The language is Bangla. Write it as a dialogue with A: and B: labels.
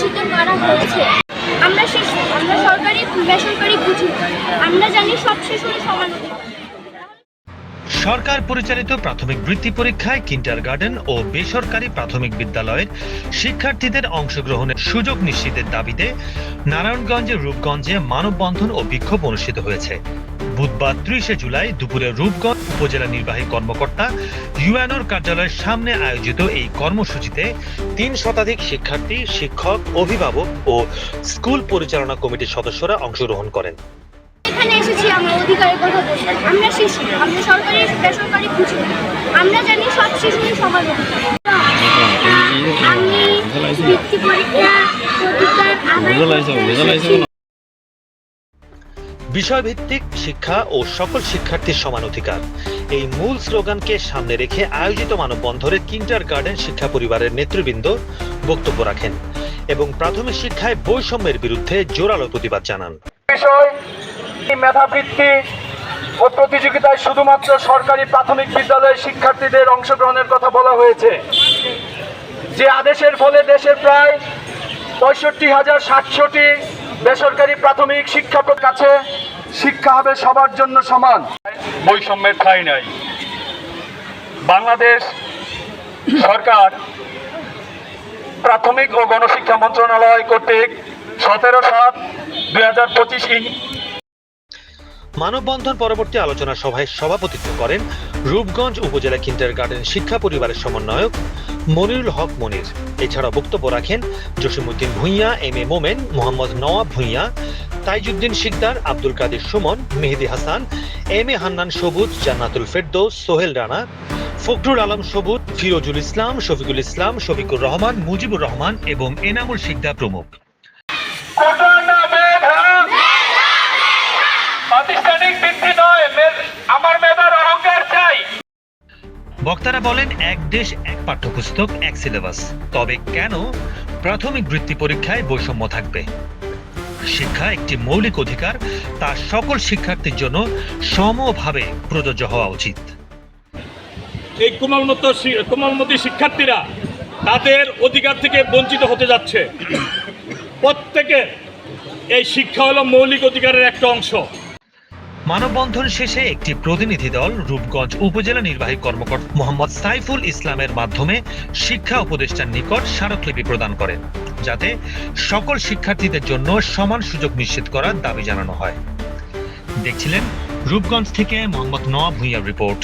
A: বঞ্চিত করা হয়েছে? আমরা শিশু আমরা সরকারি, বেসরকারি বুঝি আমরা জানি সব শিশুর সমান
B: সরকার পরিচালিত প্রাথমিক বৃত্তি পরীক্ষায় কিন্টার গার্ডেন ও বেসরকারি প্রাথমিক বিদ্যালয়ের শিক্ষার্থীদের অংশগ্রহণের সুযোগ নিশ্চিতের দাবিতে নারায়ণগঞ্জের রূপগঞ্জে মানববন্ধন ও বিক্ষোভ অনুষ্ঠিত হয়েছে। বুধবার ত্রিশে জুলাই দুপুরে রূপগঞ্জ উপজেলা নির্বাহী কর্মকর্তা ইউএনওর কার্যালয়ের সামনে আয়োজিত এই কর্মসূচিতে তিন শতাধিক শিক্ষার্থী শিক্ষক অভিভাবক ও স্কুল পরিচালনা কমিটির সদস্যরা অংশগ্রহণ করেন।
A: এখানে এসেছি আমরা অধিকারের কথা বলতে আমরা শিশু আমরা সরকারি বেসরকারি আমরা জানি সব শিশুর সমান অধিকার। আমি বৃত্তি পরীক্ষা
B: বিষয়ভিত্তিক শিক্ষা ও সকল শিক্ষার্থীর সমান অধিকার। এই মূল স্লোগানকে সামনে রেখে আয়োজিত মানববন্ধনে কিন্টার গার্ডেন শিক্ষা পরিবারের নেতৃবৃন্দ বক্তব্য রাখেন এবং প্রাথমিক শিক্ষায় বৈষম্যের বিরুদ্ধে জোরালো প্রতিবাদ জানান।
C: বিষয় মেধাবৃত্তি ও প্রতিযোগিতায় শুধুমাত্র সরকারি প্রাথমিক বিদ্যালয়ের শিক্ষার্থীদের অংশগ্রহণের কথা বলা হয়েছে, যে আদেশের ফলে দেশের প্রায় পঁয়ষট্টি হাজার সাতশোটি বেসরকারি প্রাথমিক শিক্ষা কাছে শিক্ষা হবে সবার জন্য সমান। বৈষম্যের ঠাঁই নাই। বাংলাদেশ সরকার প্রাথমিক ও গণশিক্ষা মন্ত্রণালয় কর্তৃক সতেরো সাত দুই হাজার পঁচিশ
B: মানববন্ধন পরবর্তী আলোচনা সভায় সভাপতিত্ব করেন রূপগঞ্জ উপজেলা কিন্টার গার্ডেন শিক্ষা পরিবারের সমন্বয়ক মনিরুল হক মনির। এছাড়া বক্তব্য রাখেন Jasimuddin Bhuiyan M A Momen, Mohammad Nawab Bhuiyan, Taijuddin Sikdar, Abdul Kader Sumon, Mehedi Hasan M A Hannan Sabuj, Jannatul Ferdous, Sohel Rana, Fakhrul Alam সবুজ, ফিরোজুল ইসলাম, শফিকুল ইসলাম, শফিকুর রহমান, মুজিবুর রহমান এবং এনামুল শিকদার প্রমুখ। বক্তারা বলেন, এক দেশ, এক পাঠ্যপুস্তক, এক সিলেবাস। তবে কেন প্রাথমিক বৃত্তি পরীক্ষায় বৈষম্য থাকবে? শিক্ষা একটি মৌলিক অধিকার, তা সকল শিক্ষার্থীর জন্য সমভাবে প্রযোজ্য হওয়া উচিত।
D: এই কোমলমত কোমলমতি শিক্ষার্থীরা তাদের অধিকার থেকে বঞ্চিত হতে যাচ্ছে। প্রত্যেকের এই শিক্ষা হলো মৌলিক অধিকারের একটা অংশ।
B: মানববন্ধন শেষে একটি প্রতিনিধি দল রূপগঞ্জ উপজেলা নির্বাহী কর্মকর্তা মোহাম্মদ সাইফুল ইসলামের মাধ্যমে শিক্ষা উপদেষ্টার নিকট স্মারকলিপি প্রদান করেন, যাতে সকল শিক্ষার্থীদের জন্য সমান সুযোগ নিশ্চিত করার দাবি জানানো হয়। দেখছিলেন রূপগঞ্জ থেকে মোহাম্মদ নওয়াব ভূঁইয়ার রিপোর্ট।